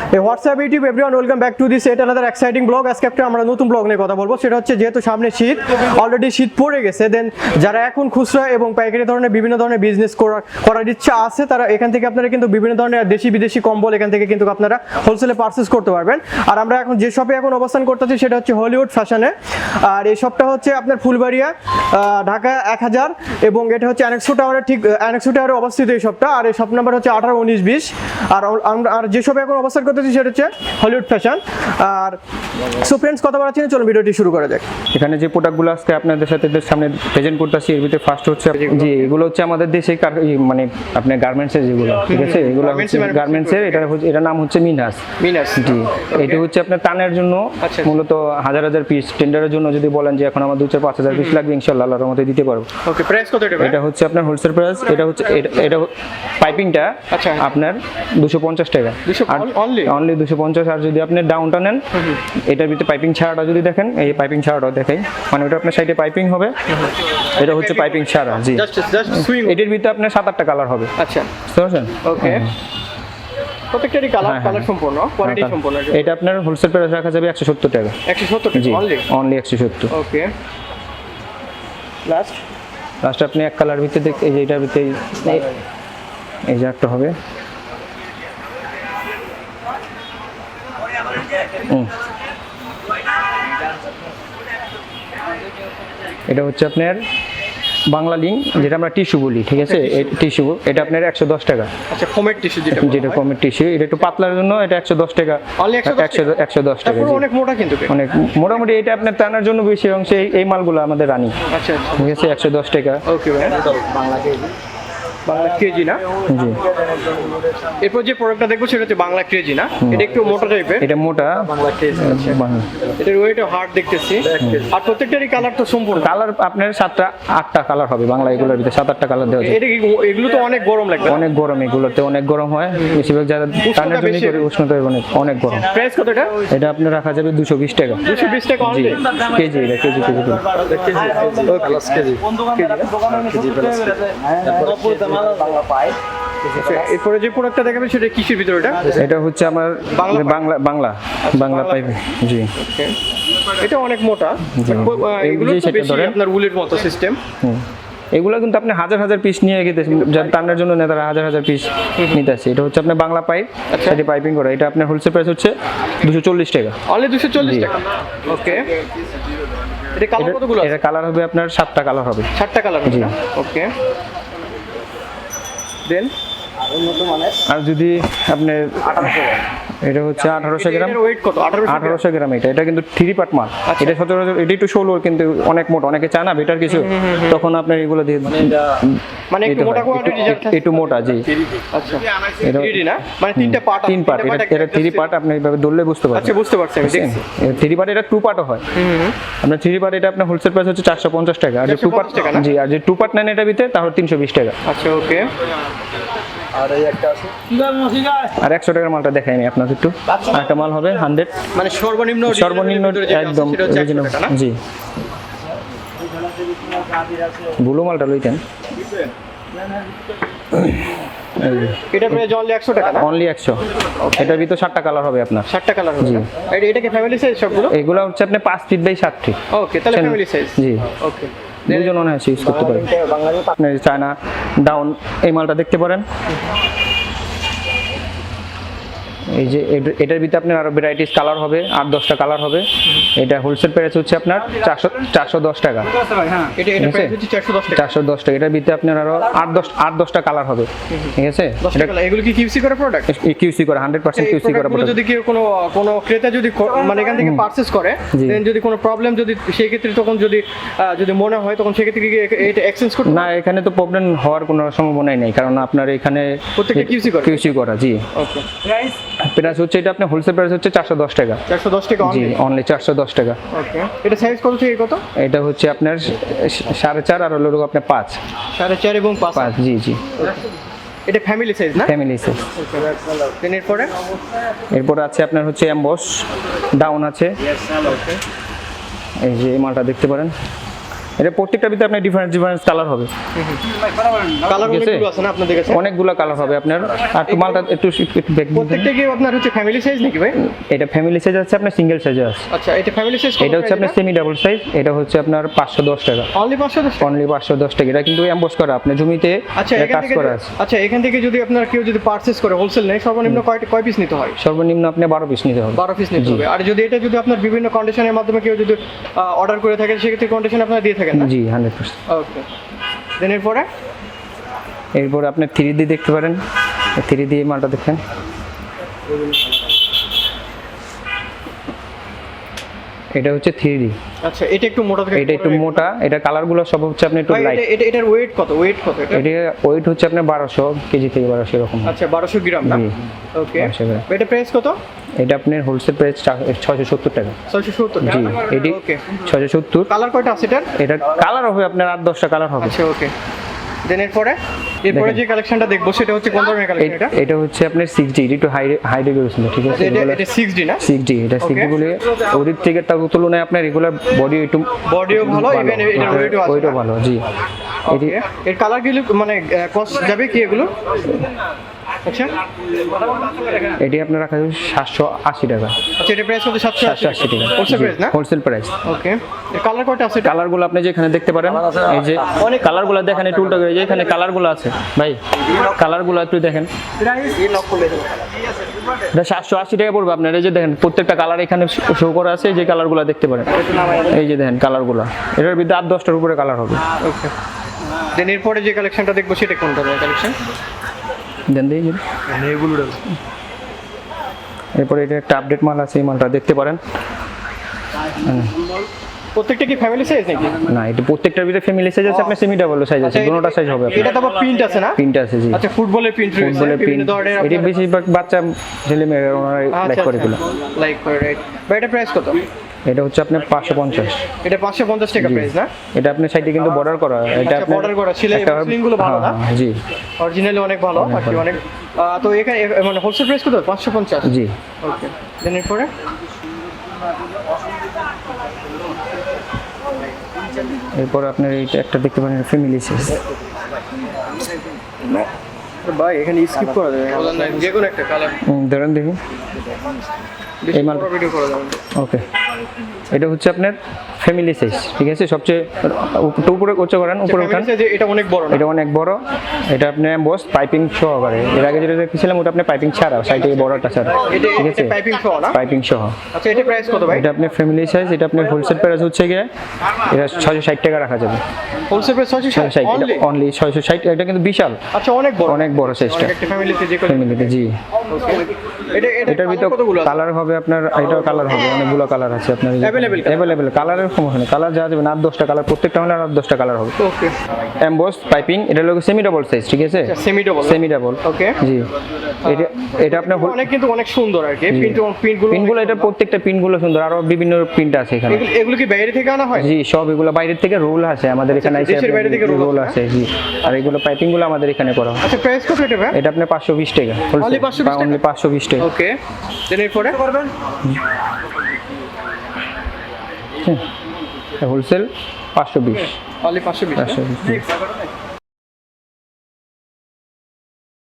WhatsApp YouTube everyone welcome back to this yet another exciting blog আজকে একটা আমরা নতুন ব্লগ নিয়ে কথা বলব। সেটা হচ্ছে, যেহেতু সামনে শীত অলরেডি শীত পড়ে গেছে দেন যারা এখন খুচরা এবং পাইকারি ধরনের বিভিন্ন ধরনের বিজনেস করার করার ইচ্ছা আছে, তারা এখান থেকে আপনারা কিন্তু বিভিন্ন ধরনের দেশি বিদেশি কম্বল এখান থেকে কিন্তু আপনারা হোলসেলে পারচেস করতে পারবেন। আর আমরা এখন যে শপে এখন অবস্থান করতেছি, সেটা হচ্ছে হলিউড ফ্যাশনে আর এই শপটা হচ্ছে আপনার ফুলবাড়িয়া ঢাকা এক হাজার এবং এটা হচ্ছে অ্যানেক্সো টাওয়ারের ঠিক অ্যানেক্সো টাওয়ারে অবস্থিত এই শপটা আর এই শপ নাম্বার হচ্ছে আঠারো উনিশ বিশ। আর আর যে শপে এখন অবস্থান করতেছি সেটা হচ্ছে হলিউড ফ্যাশন আর সো ফ্রেন্ডস কথা বলাচ্ছি না চলুন ভিডিওটি শুরু করা যাক। এখানে যে প্রোডাক্টগুলো আজকে আপনাদের সাথে সামনে প্রেজেন্ট করতেছি এর ভিতরে ফার্স্ট হচ্ছে জি এগুলো হচ্ছে আমাদের দেশে মানে আপনার গার্মেন্টসের যেগুলো ঠিক আছে? এগুলো গার্মেন্টসের এটা হচ্ছে এটার নাম হচ্ছে মিনহাস মিনাস জি এটা হচ্ছে আপনার টানের জন্য আচ্ছা। মূলত হাজার হাজার পিস টেন্ডারের জন্য যদি বলেন যে এখন আমার দু চার পাঁচ হাজার পিস লাগবে ইনশাল্লাহ আল্লাহর মধ্যে দিতে পারব। ওকে প্রাইস কত এটা এটা হচ্ছে আপনার হোলসেল প্রাইস এটা হচ্ছে এটা- এটা পাইপিংটা আচ্ছা। আপনার দুশো পঞ্চাশ টাকা। 250 অনলি দুশো পঞ্চাশ আর যদি আপনি ডাউনটা নেন এটার ভিতরে পাইপিং ছাড়াটা যদি দেখেন এই পাইপিং ছাড়াটাও দেখাই মানে ওটা আপনার সাইডে পাইপিং হবে এটা হচ্ছে পাইপিং ছাড়া জি। এটার ভিতরে আপনার সাত আটটা কালার হবে। আচ্ছা। বুঝতে ওকে প্রত্যেকটারই কালার হ্যাঁ, কালার হ্যাঁ। সম্পূর্ণ কোয়ালিটি সম্পূর্ণ এটা আপনার হোলসেল প্রাইস রাখা যাবে একশো সত্তর টাকা। টাকা অনলি অনলি একশো সত্তর। ওকে লাস্ট লাস্ট আপনি এক কালার ভিতরে দেখ এই যে এটার ভিতরে এই যে একটা হবে। এটা হচ্ছে আপনার বাংলা লিঙ্ক যেটা আমরা টিস্যু বলি ঠিক আছে? টিস্যু এটা আপনার একশো দশ টাকা। আচ্ছা ফোমের টিস্যু যেটা যেটা কমের টিস্যু এটা একটু পাতলার জন্য এটা একশো দশ টাকা। Only 110 একশো একশো দশ টাকা অনেক মোটা কিন্তু অনেক মোটামুটি এটা আপনার টানার জন্য বেশি অংশে এই- মালগুলো আমাদের রানি। আচ্ছা আচ্ছা। ঠিক আছে একশো দশ টাকা। ওকে বাংলা বাংলা কেজি না? জি। এরপর যে প্রোডাক্টটা দেখব সেটা হচ্ছে বাংলা কেজি না? এটা একটু মোটা টাইপের এটা মোটা। বাংলা কেজি আচ্ছা এটার ওয়েট হার্ড দেখতেছি। আর প্রত্যেকটারই কালার তো সম্পূর্ণ। কালার আপনার সাতটা আটটা কালার হবে বাংলা এগুলোর ভিতরে। সাত আটটা কালার দেওয়া যায়। এটা কি এগুলো তো অনেক গরম লাগবে। অনেক গরম এগুলোতে অনেক গরম হয়। বেশিরভাগ যারা টানের জন্য বেশি। করে উষ্ণতা অনেক অনেক গরম। প্রাইস কত এটা? এটা আপনার রাখা যাবে দুশো বিশ টাকা। দুশো বিশ টাকা জি। কেজি এটা কেজি কেজি করে। এরপরে যে প্রোডাক্টটা দেখাবেন সেটা কিসের ভিতরে এটা? এটা হচ্ছে আমার বাংলা বাংলা বাংলা পাইপ জি। এটা অনেক মোটা। এগুলো তো বেশি আপনার উলের মতো সিস্টেম এগুলো কিন্তু আপনি হাজার হাজার পিস নিয়ে গেতে যারা টানার জন্য নেতারা হাজার হাজার পিস নিতে আসে। এটা হচ্ছে আপনার বাংলা পাইপ আচ্ছা। এটা পাইপিং করা। এটা আপনার হোলসেল প্রাইস হচ্ছে দুশো চল্লিশ টাকা। অনলি দুশো চল্লিশ টাকা। ওকে এটা কালার কতগুলো এটা কালার হবে আপনার সাতটা কালার হবে। ষাটটা কালার জি। ওকে দেন। আর যদি আপনার এটা হচ্ছে আঠারোশো গ্রাম। ওয়েট কত? আঠারোশো গ্রাম। এটা। এটা কিন্তু থ্রি পার্ট মাল। আচ্ছা। এটা সচরাচর এটা একটু ষোলো কিন্তু অনেক মোটা। অনেকে চায় না বেটার কিছু। তখন আপনার এগুলো দিয়ে মানে একটু দিতে মোটা। কোয়ালিটি একটু- একটু মোটা জি। আচ্ছা। এটা- 3D না? মানে তিনটা পার্ট তিন পার্ট এটা এটা থ্রি পার্ট আপনি এইভাবে ধরলে বুঝতে পারবেন। আচ্ছা বুঝতে পারছি আমি দেখছি। থ্রি পার্ট এটা টু পার্টও হয়। আপনার থ্রি পার্ট এটা আপনার হোলসেল প্রাইস হচ্ছে চারশো পঞ্চাশ টাকা। আর যে টু পার্ট 450 টাকা না? জি আর যে টু পার্ট নেন এটা ভিতরে তাহলে তিনশো বিশ টাকা। আচ্ছা ওকে আর একশো টাকার মালটা দেখাইনি আপনাকে একটু। একটা মাল হবে হান্ড্রেড। মানে সর্বনিম্ন সর্বনিম্ন একদম 100? জি। বুলো মালটা লইতেন। এটা প্রায় অনলি একশো টাকা অনলি একশো। এটার ভিতরে সাতটা কালার হবে আপনার। ষাটটা কালার হবে এটা- এটা কি ফ্যামিলি সাইজ সবগুলো? এগুলো হচ্ছে আপনি পাঁচ ফিট বাই সাত ফিট ওকে তাহলে ফ্যামিলি সাইজ জি। ওকে দুজন অনায়াসে ইউজ করতে পারেন চায়না ডাউন এই মালটা দেখতে পারেন। এই যে এটার ভিতরে আপনার আরও ভ্যারাইটিস কালার হবে আট দশটা কালার হবে। এটা হোলসেল প্রাইস হচ্ছে আপনার চারশো চারশো দশ টাকা। এটা এটা প্রাইস হচ্ছে চারশো দশ টাকা। এটার ভিতরে আপনার আরও আট দশ আট দশটা কালার হবে। ঠিক আছে? এগুলো কি কিউসি করে প্রোডাক্ট কিউসি করে হান্ড্রেড পার্সেন্ট কিউসি করা যদি কেউ কোনো কোনো ক্রেতা যদি মানে এখান থেকে পারচেজ করে দেন যদি কোনো প্রবলেম যদি সেই ক্ষেত্রে তখন যদি যদি মনে হয় তখন সেক্ষেত্রে কি এটা এক্সচেঞ্জ করতে না এখানে তো প্রবলেম হওয়ার কোনো সম্ভাবনাই নেই কারণ আপনার এখানে প্রত্যেকটা কিউসি করা। কিউসি করা জি। ওকে প্রাইস হচ্ছে এটা আপনার হোলসেল প্রাইস হচ্ছে চারশো দশ টাকা। চারশো দশ টাকা জি অনলি অনলি চারশো দশ টাকা। ওকে এটা সাইজ কত থেকে কত? এটা হচ্ছে আপনার সাড়ে চার আর হলো আপনার পাঁচ। সাড়ে চার এবং পাঁচ। পাঁচ জি জি। এটা ফ্যামিলি সাইজ না? ফ্যামিলি সাইজ দেন এরপরে? এরপর আছে আপনার হচ্ছে অ্যাম্বস ডাউন আছে। এই যে এই মালটা দেখতে পারেন। এটা প্রত্যেকটার ভিতরে আপনার ডিফারেন্ট ডিফারেন্ট কালার হবে। কালার অনেকগুলো আছে? না আপনাদের কাছে? অনেকগুলো কালার হবে আপনার। আর একটু মালটা একটু একটু দিয়ে প্রত্যেকটা কি আপনার হচ্ছে ফ্যামিলি সাইজ নাকি ভাই? এটা ফ্যামিলি সাইজ আছে আপনার সিঙ্গেল সাইজে আছে। আচ্ছা এটা ফ্যামিলি সাইজ এটা হচ্ছে আপনার সেমি ডাবল সাইজ এটা হচ্ছে আপনার পাঁচশো দশ টাকা। অনলি পাঁচশো দশ টাকা? অনলি পাঁচশো দশ টাকা। এটা কিন্তু এম্বস করা আপনার জমিতে আচ্ছা এখান থেকে আচ্ছা এখান থেকে যদি আপনার কেউ যদি পারচেস করে হোলসেল নেয় সর্বনিম্ন কয় কয় পিস নিতে হয়? সর্বনিম্ন আপনি বারো পিস নিতে হবে। বারো পিস নিতে হবে। আর যদি এটা যদি আপনার বিভিন্ন কন্ডিশনের মাধ্যমে কেউ যদি অর্ডার করে থাকে সেক্ষেত্রে কন্ডিশন আপনারা দিয়ে না জি হান্ড্রেড পার্সেন্ট ওকে দেন এরপরে? এরপরে আপনি থ্রি ডি দেখতে পারেন। থ্রি ডি মালটা দেখেন। এটা হচ্ছে থ্রি ডি আচ্ছা এটা একটু মোটা থেকে এটা একটু মোটা এটা কালারগুলো সব হচ্ছে আপনি একটু লাইট এটা- এটা এটার ওয়েট কত? ওয়েট কত এটা? এটা ওয়েট হচ্ছে আপনার বারোশো কেজি থেকে বারোশো এরকম। আচ্ছা বারোশো গ্রাম না। ওকে 1200 এটা প্রাইস কত? এটা আপনার হোলসেল প্রাইস ছয়শো সত্তর টাকা। ছয়শো সত্তর জি এটি ওকে ছয়শো সত্তর। কালার কয়টা আছে এটার? এটা কালার হবে আপনার আট দশটা কালার হবে। আচ্ছা ওকে দেন এরপরে? এরপরে যে কালেকশনটা দেখব সেটা হচ্ছে কোন ধরনের কালেকশন এটা? এটা হচ্ছে আপনার সিক্স জি একটু হাই হাই রেগুলেশন ঠিক আছে? এটা এটা সিক্স ডি না? সিক্স জি এটা সিক্স ডি Okay. বলে ওদের থেকে তার তুলনায় আপনার রেগুলার বডি একটু বডিও ভালো ইভেন এটা ওয়েটও আছে ওয়েটও ভালো জি। এর কালারগুলো মানে কস্ট যাবে কি এগুলো? এটি আপনার রাখা যাবে সাতশো আশি টাকা। আচ্ছা এটা প্রাইস কত সাতশো সাতশো আশি টাকা। হোলসেল প্রাইস না? হোলসেল প্রাইস ওকে কালার কয়টা আছে কালারগুলো আপনি যেখানে দেখতে পারেন এই যে অনেক কালারগুলো দেখেন একটু উল্টো করে যেখানে কালারগুলো আছে। ভাই কালারগুলো একটু দেখেন। এটা সাতশো আশি টাকা পড়বে আপনার এই যে দেখেন প্রত্যেকটা কালার এখানে শো করা আছে যে কালারগুলো দেখতে পারেন। এই যে দেখেন কালারগুলো এটার ভিতরে আট দশটার উপরে কালার হবে। ওকে দেন এরপরে যে কালেকশনটা দেখব সেটা কোন ধরনের কালেকশন দেন দিয়ে এরপরে এটা একটা আপডেট মাল আছে এই মালটা দেখতে পারেন। হুম। প্রত্যেকটা কি ফ্যামিলি সাইজ নাকি? না এটা প্রত্যেকটার ভিতরে ফ্যামিলি সাইজ আছে আপনার সেমি ডাবল সাইজ আছে দুটোটা সাইজ হবে এটা তো আবার প্রিন্ট আছে না? প্রিন্ট আছে জি। আচ্ছা ফুটবলের প্রিন্ট রয়েছে ফুটবলের প্রিন্ট এটি বেশিরভাগ বাচ্চা ছেলে মেয়েরা ওনারা লাইক আচ্ছা করে এগুলো। লাইক করে রাইট এটা প্রাইস কত? এটা হচ্ছে আপনার পাঁচশো পঞ্চাশ। এটা পাঁচশো পঞ্চাশ টাকা প্রাইস না? এটা আপনার সাইডে কিন্তু বর্ডার করা এটা আচ্ছা, আপনার border করা, একটা- এবংগুলো ভালো না? হ্যাঁ, জি। অরিজিনালি অনেক ভালো আর কি অনেক তো এখানে মানে হোলসেল প্রাইস কত? পাঁচশো পঞ্চাশ? জি। ওকে দেন এরপরে? এরপর আপনার এইটা একটা দেখতে পারেন ফ্যামিলি সাইজ ভাই এখানে স্কিপ করা যাবে যে কোনো একটা কালার ধরেন দেখুন এই মাল ভিডিও করা যাবে ওকে এটা হচ্ছে আপনার ফ্যামিলি সাইজ ঠিক আছে? সবচেয়ে একটু উপরে উচ্চ করেন উপরে উঠান। এটা অনেক বড় এটা অনেক বড়। এটা আপনি বস পাইপিং সহকারে এর আগে যেটা দেখেছিলাম ওটা আপনি পাইপিং ছাড়া সাইডে বড়টা ছাড়া এটা ঠিক আছে? পাইপিং সহ না? পাইপিং সহ। আচ্ছা এটা প্রাইস কত ভাই? এটা আপনার ফ্যামিলি সাইজ এটা আপনার হোলসেল প্রাইস হচ্ছে গিয়ে এটা ছয়শো ষাট টাকা রাখা যাবে। হোলসেল প্রাইস ছয়শো ছয়শো ষাট অনলি অনলি ছয়শো ষাট এটা কিন্তু বিশাল। আচ্ছা অনেক বড়। অনেক বড় সাইজটা একটা ফ্যামিলিতে যে কোনো ফ্যামিলিতে জি। এটা এটা এটার ভিতর কতগুলো কালার হবে আপনার এটাও কালার হবে অনেকগুলো কালার আছে। আপনার Available colour? অ্যাভেলেবেল কালারের সমস্যা নেই কালার যা যাবে না আট দশটা কালার প্রত্যেকটা হলে আট দশটা কালার হবে। ওকে এমবস পাইপিং এটা হলো সেমি ডাবল সাইজ ঠিক আছে? Semi double semi double okay জি। এটা এটা আপনার অনেক কিন্তু অনেক সুন্দর আর কি। প্রিন্ট প্রিন্টগুলো পিনগুলো এটা প্রত্যেকটা পিনগুলো সুন্দর। আরও বিভিন্ন প্রিন্ট আছে এখানে। এগুলো কি বাইরে থেকে আনা হয়? জি সব এগুলো বাইরের থেকে রোল আছে। আমাদের এখানে আচ্ছা, দেশের বাইরে থেকে রোল আছে, আছে জি। আর এগুলো পাইপিংগুলো আমাদের এখানে করা হয়। আচ্ছা প্রাইস কত এটা এটা আপনার পাঁচশো বিশ টাকা। Only 520 টাকা? অনলি পাঁচশো বিশ টাকা। ওকে দেন এরপরে? করবেন? হোলসেল পাঁচশো বিশ। অনলি পাঁচশো বিশ পাঁচশো বিশ।